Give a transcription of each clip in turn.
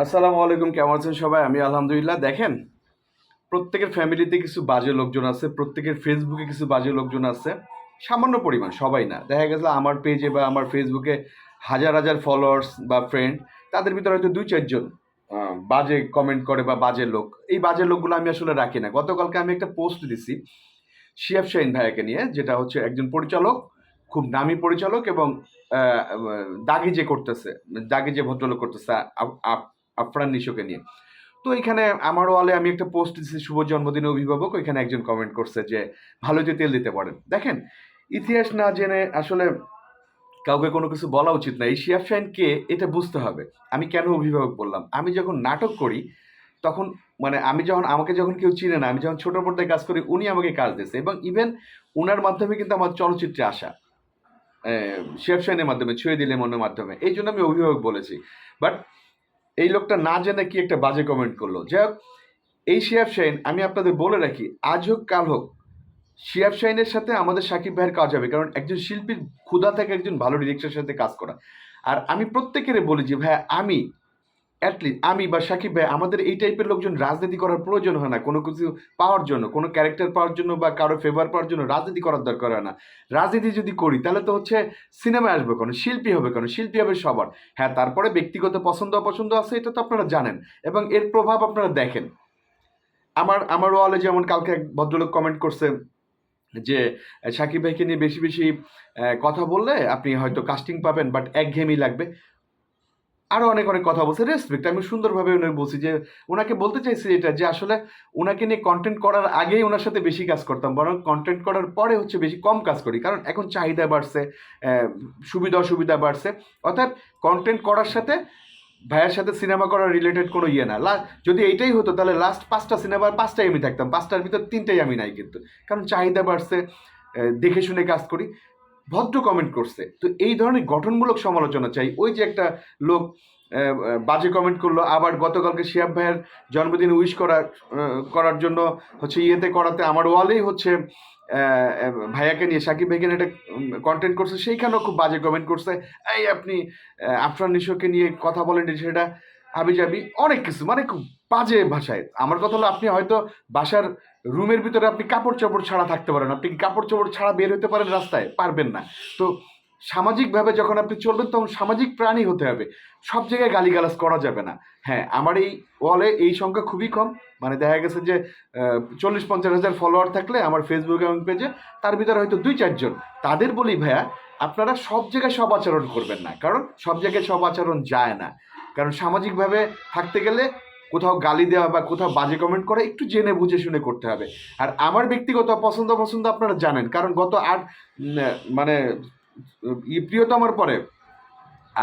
আসসালামু আলাইকুম, কেমন আছেন সবাই? আমি আলহামদুলিল্লাহ, দেখেন, প্রত্যেকের ফ্যামিলিতে কিছু বাজে লোকজন আছে, প্রত্যেকের ফেসবুকে কিছু বাজে লোকজন আছে, সামান্য পরিমাণ, সবাই না। দেখা গেছে আমার পেজে বা আমার ফেসবুকে হাজার হাজার ফলোয়ার্স বা ফ্রেন্ড তাদের ভিতরে হয়তো দুই চারজন বাজে কমেন্ট করে বা বাজে লোক। এই বাজে লোকগুলো আমি আসলে রাখি না। গতকালকে আমি একটা পোস্ট দিছি শিয়াব শাহিন ভাইয়াকে নিয়ে, যেটা হচ্ছে একজন পরিচালক, খুব নামী পরিচালক এবং দাগি যে করতেছে, দাগি যে ভদ্রলোক করতেছে আফরান নিশোকে নিয়ে। তো এখানে আমার ওয়ালে আমি একটা পোস্ট দিচ্ছি শুভ জন্মদিনে অভিভাবক, ওইখানে একজন কমেন্ট করছে যে, ভালো যে তেল দিতে পারেন। দেখেন, ইতিহাস না জেনে আসলে কাউকে কোনো কিছু বলা উচিত না। এই শিয়াব শাহিন কে এটা বুঝতে হবে। আমি কেন অভিভাবক বললাম? আমি যখন নাটক করি, তখন মানে আমি যখন, আমাকে যখন কেউ চিনে না, আমি যখন ছোট পর্দায় কাজ করি, উনি আমাকে কাজ দিয়েছে। এবং ইভেন ওনার মাধ্যমে কিন্তু আমার চলচ্চিত্রে আসা। শিয়াব শাহিনের মাধ্যমে, ছুঁয়ে দিলে মনের মাধ্যমে। এই জন্য আমি অভিভাবক বলেছি। বাট এই লোকটা না জেনে কি একটা বাজে কমেন্ট করল। যাই হোক, এই শিয়াব শাহিন আমি আপনাদের বলে রাখি, আজ হোক, কাল হোক শিয়াব শাহিনের সাথে আমাদের সাকিব ভাইয়ের কাজ হবে। কারণ একজন শিল্পীর ক্ষুধা থেকে একজন ভালো ডিরেক্টরের সাথে কাজ করা। আর আমি প্রত্যেকের বলি যে ভাই আমি অ্যাটলিস্ট আমি বা সাকিব ভাই, আমাদের এই টাইপের লোকজন রাজনীতি করার প্রয়োজন হয় না। কোনো কিছু পাওয়ার জন্য, কোনো ক্যারেক্টার পাওয়ার জন্য বা কারও ফেভার পাওয়ার জন্য রাজনীতি করার দরকার হয় না। রাজনীতি যদি করি, তাহলে তো হচ্ছে সিনেমায় আসবে কোনো? শিল্পী হবে কোনো? শিল্পী হবে সবার। হ্যাঁ তারপরে ব্যক্তিগত পছন্দ, অপছন্দ আছে, এটা তো আপনারা জানেন। এবং এর প্রভাব আপনারা দেখেন। আমার আমার ওয়ালে যেমন কালকে এক ভদ্রলোক কমেন্ট করছে যে, সাকিব ভাইকে নিয়ে বেশি বেশি কথা বললে আপনি হয়তো কাস্টিং পাবেন বাট একঘেয়েমি লাগবে। আরও অনেক অনেক কথা বলছে। রেসপেক্ট আমি সুন্দরভাবে ওনাকে বলছি যে, ওনাকে বলতে চাইছি এটা যে, আসলে ওনাকে নিয়ে কন্টেন্ট করার আগেই ওনার সাথে বেশি কাজ করতাম, বরং কন্টেন্ট করার পরে হচ্ছে বেশি কম কাজ করি। কারণ এখন চাহিদা বাড়ছে সুবিধা অসুবিধা বাড়ছে। অর্থাৎ কন্টেন্ট করার সাথে ভাইয়ের সাথে সিনেমা করার রিলেটেড কোনো ইয়ে না। লা যদি এইটাই হতো, তাহলে লাস্ট পাঁচটা সিনেমার পাঁচটাই আমি থাকতাম। পাঁচটার ভিতর তিনটাই আমি নাই কিন্তু। কারণ চাহিদা বাড়ছে দেখে শুনে কাজ করি। ভদ্র কমেন্ট করছে। তো এই ধরনের গঠনমূলক সমালোচনা চাই। ওই যে একটা লোক বাজে কমেন্ট করল আবার গতকালকে শিয়াব ভাইয়ের জন্মদিন উইশ আহ, করার জন্য হচ্ছে ইয়েতে করাতে আমার ওয়ালেই হচ্ছে ভাইয়াকে নিয়ে সাকিব ভাইকে নিয়ে একটা কন্টেন্ট করছে। সেইখানেও খুব বাজে কমেন্ট করছে। এই আপনি আফরান নিশোকে নিয়ে কথা বলেন সেটা? হাবি যাবি অনেক কিছু। মানে খুব বাজে ভাষায়। আমার কথা হলো আপনি হয়তো বাসার রুমের ভিতরে আপনি কাপড় চোপড় ছাড়া থাকতে পারেন। আপনি কাপড় চোপড় ছাড়া বের হতে পারেন রাস্তায়? পারবেন না। তো সামাজিকভাবে যখন আপনি চলবেন তখন সামাজিক প্রাণী হতে হবে। সব জায়গায় গালিগালাজ করা যাবে না। হ্যাঁ আমার এই ওয়ালে এই সংখ্যা খুবই কম। মানে দেখা গেছে যে চল্লিশ পঞ্চাশ হাজার ফলোয়ার থাকলে আমার ফেসবুক এবং পেজে তার ভিতরে হয়তো দুই চারজন তাদের বলি, ভাইয়া, আপনারা সব জায়গায় সব আচরণ করবেন না। কারণ সব জায়গায় সব আচরণ যায় না। কারণ সামাজিকভাবে থাকতে গেলে কোথাও গালি দেওয়া বা কোথাও বাজে কমেন্ট করা একটু জেনে বুঝে শুনে করতে হবে। আর আমার ব্যক্তিগত পছন্দ পছন্দ আপনারা জানেন, কারণ গত আট মানে প্রিয়তমার পরে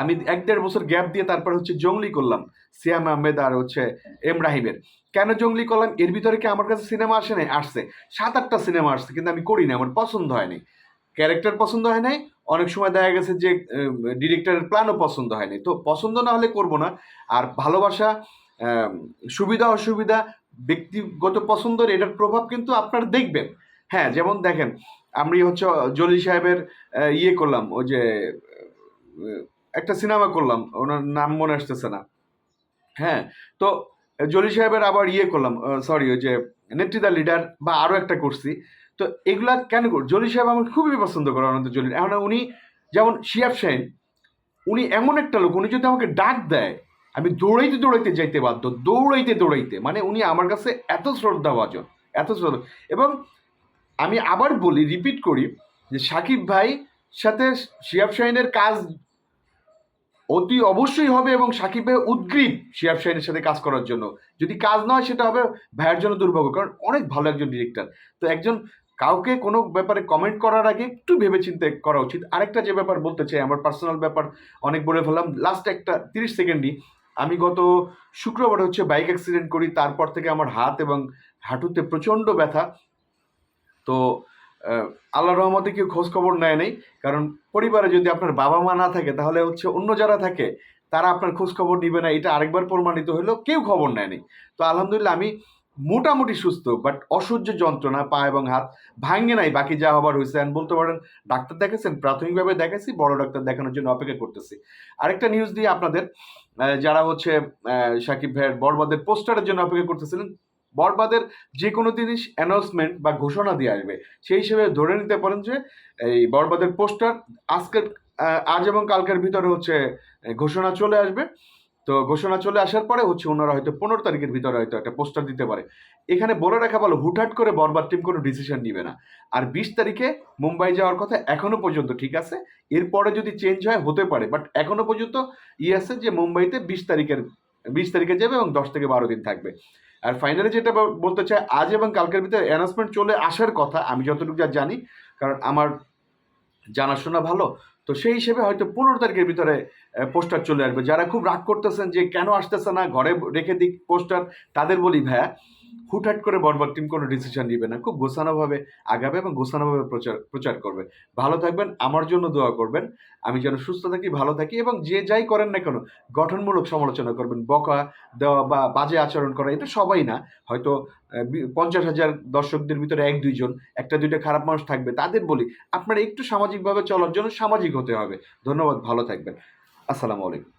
আমি এক দেড় বছর গ্যাপ দিয়ে তারপর হচ্ছে জঙ্গলি করলাম, সিয়াম আহমেদ আর হচ্ছে এম রাহিমের। কেন জঙ্গলি করলাম? এর ভিতরে কি আমার কাছে সিনেমা আসে নাই? আসছে। সাত আটটা সিনেমা আসছে, কিন্তু আমি করি না আমার পছন্দ হয়নি ক্যারেক্টার পছন্দ হয় নাই, অনেক সময় দেখা গেছে যে ডিরেক্টরের প্ল্যানও পছন্দ হয়নি তো পছন্দ না হলে করব না। আর ভালোবাসা সুবিধা অসুবিধা, ব্যক্তিগত পছন্দের এটার প্রভাব কিন্তু আপনারা দেখবেন। হ্যাঁ যেমন দেখেন, আমি হচ্ছে জলি সাহেবের ইয়ে করলাম, ওই যে একটা সিনেমা করলাম, ওনার নাম মনে আসতেছে না। হ্যাঁ তো জলি সাহেবের আবার ইয়ে করলাম সরি ওই যে, নেত্রিদা লিডার বা আরও একটা করছি। তো এগুলা কেন কর জলি সাহেব আমার খুবই পছন্দ করে, অনন্ত জলি এখন উনি, যেমন শিয়াব শাহিন উনি এমন একটা লোক, উনি যদি আমাকে ডাক দেয় আমি দৌড়াইতে দৌড়াইতে যাইতে বাধ্য, দৌড়াইতে দৌড়াইতে মানে উনি আমার কাছে এত শ্রদ্ধা শ্রদ্ধাভাজন, এত শ্রদ্ধা, এবং আমি আবার বলি রিপিট করি, যে সাকিব ভাই সাথে শিয়াব শাহিনের কাজ অতি অবশ্যই হবে এবং সাকিব ভাই উদ্গ্রীব শিয়াব শাহিনের সাথে কাজ করার জন্য। যদি কাজ না হয় সেটা হবে ভাইয়ের জন্য দুর্ভাগ্য, কারণ অনেক ভালো একজন ডিরেক্টর তো একজন কাউকে কোনো ব্যাপারে কমেন্ট করার আগে একটু ভেবে চিন্তে করা উচিত। আরেকটা যে ব্যাপার বলতে চাই, আমার পার্সোনাল ব্যাপার অনেক বলে ফেললাম লাস্ট একটা তিরিশ সেকেন্ডই আমি গত শুক্রবার হচ্ছে বাইক অ্যাক্সিডেন্ট করি, তারপর থেকে আমার হাত এবং হাঁটুতে প্রচণ্ড ব্যথা। তো আল্লাহ রহমতে কেউ খোঁজ খবর নেয় নেই, কারণ পরিবারে যদি আপনার বাবা মা না থাকে, তাহলে হচ্ছে অন্য যারা থাকে, তারা আপনার খোঁজ খবর নিবে না। এটা আরেকবার প্রমাণিত হলো, কেউ খবর নেয়নি তো আলহামদুলিল্লাহ, আমি মোটামুটি সুস্থ বাট অসহ্য যন্ত্রণা, পা এবং হাত ভাঙে নাই। বাকি যা হবার হয়েছে, and বলতে পারেন, ডাক্তার দেখেছেন প্রাথমিকভাবে দেখেছি বড় ডাক্তার দেখানোর জন্য অপেক্ষা করতেছি। আরেকটা নিউজ দিয়ে আপনাদের যারা হচ্ছে সাকিব ভাইয়ের বরবাদের পোস্টারের জন্য অপেক্ষা করতেছিলেন, বরবাদের যে কোনো জিনিস অ্যানাউন্সমেন্ট বা ঘোষণা দিয়ে আসবে, সেই হিসেবে ধরে নিতে পারেন যে, এই বরবাদের পোস্টার আজকের আজ এবং কালকের ভিতরে হচ্ছে ঘোষণা চলে আসবে। তো ঘোষণা চলে আসার পরে হচ্ছে ওনারা হয়তো পনেরো তারিখের ভিতরে হয়তো একটা পোস্টার দিতে পারে। এখানে বলে রাখা ভালো, হুটহাট করে বরবাদ টিম কোনো ডিসিশন নিবে না। আর বিশ তারিখে মুম্বাই যাওয়ার কথা এখনও পর্যন্ত ঠিক আছে। এরপরে যদি চেঞ্জ হয়, হতে পারে। বাট এখনও পর্যন্ত ই আছে যে মুম্বাইতে বিশ তারিখের, বিশ তারিখে যাবে এবং দশ থেকে বারো দিন থাকবে। আর ফাইনালি যেটা বলতে চাই, আজ এবং কালকের ভিতরে অ্যানাউন্সমেন্ট চলে আসার কথা, আমি যতটুকু যা জানি, কারণ আমার জানাশোনা ভালো, তো সেই হিসেবে হয়তো পনেরো তারিখের ভিতরে পোস্টার চলে আসবে। যারা খুব রাগ করতেছেন যে কেন আসতেছে না, ঘরে রেখে দিক পোস্টার, তাদের বলি ভাইয়া হুটহাট করে বরবাদ টিম কোনো ডিসিশন নিবে না। খুব গোছানোভাবে আগাবে এবং গোছানোভাবে প্রচার প্রচার করবে। ভালো থাকবেন, আমার জন্য দোয়া করবেন। আমি যেন সুস্থ থাকি, ভালো থাকি এবং যে যাই করেন না কেন, গঠনমূলক সমালোচনা করবেন। বকা দেওয়া বা বাজে আচরণ করা, এটা সবাই না। হয়তো পঞ্চাশ হাজার দর্শকদের ভিতরে এক দুইজন একটা, দুইটা খারাপ মানুষ থাকবে, তাদের বলি, আপনারা একটু সামাজিকভাবে চলার জন্য সামাজিক হতে হবে। ধন্যবাদ, ভালো থাকবেন। আসসালামু আলাইকুম।